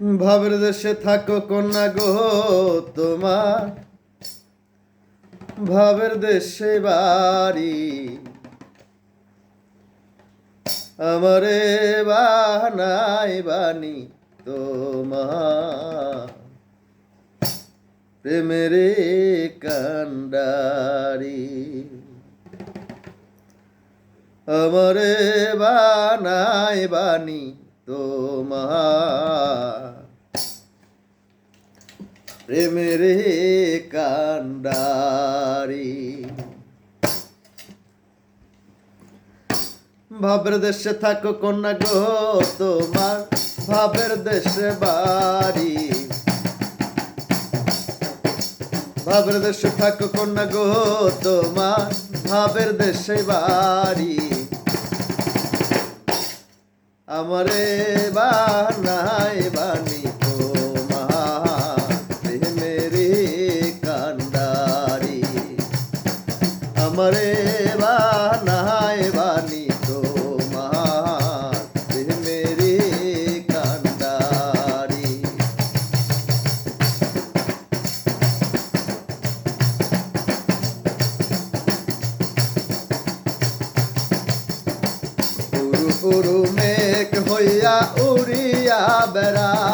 ভাবের দেশে থাকো কন্যা গো, তোমার ভাবের দেশে বাড়ি। আমারে বানাই বাণী তোমার। প্রেমের কান্ডারি। আমারে বানাই বাণী তোমার। প্রেমের কান্ডারি ভাবের দেশে থাকো কন্যা গো তোমার, ভাবের দেশে বাড়ি। ভাবের দেশে থাকো কন্যা গো তোমার, ভাবের দেশে বাড়ি। আমারে বানাই আমারে বানাই বানি তোমার প্রেমেরে কান্ডারি উরু উরু মেঘ হইয়া উড়িয়া বেড়াও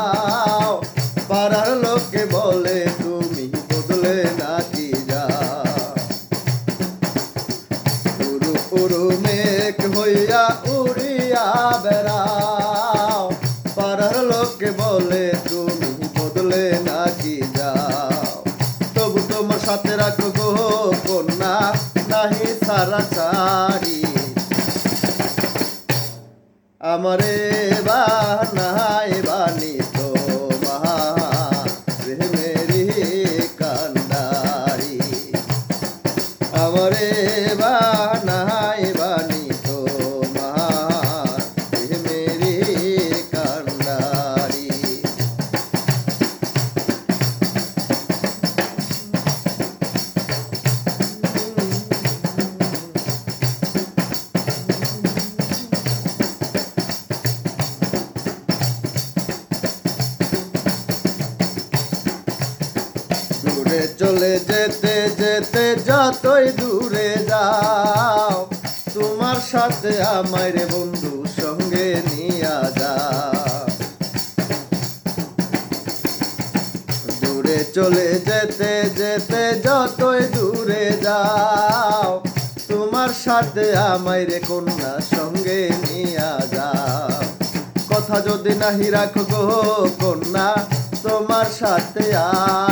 উরু মেঘ হইয়া উড়িয়া বেড়াও। পাড়ার লোকে বলে, তুমি বদলে নাকি যাও? তবু তোমার সাথে রাখো গো, কন্যা, নাহি সারা চারি আমারে বানাই বানি চলে যেতে যেতে যতই দূরে যাও, তোমার সাথে আমার বন্ধু সঙ্গে নিয়া যাও। দূরে চলে যেতে যেতে যতই দূরে যাও, তোমার সাথে আমায় কন্যা সঙ্গে নিয়া যাও। কথা যদি নাহি রাখো কন্যা, তোমার সাথে আরি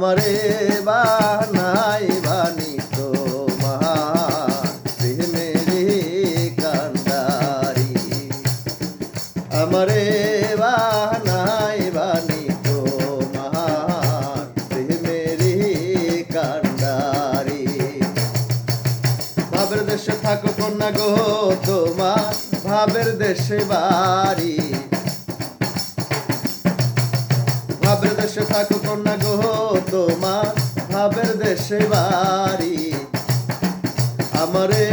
আমারে বানাই বানি তোমার কান্ডারি। আমারে বানাই বানি তোমার কান্ডারি। ভাবের দেশে থাকো কন্যা গো তোমার, ভাবের দেশে বাড়ি। ভাবের দেশে থাকো কন্যা গো তোমার ভাবের দেশে বাড়ি। আমারে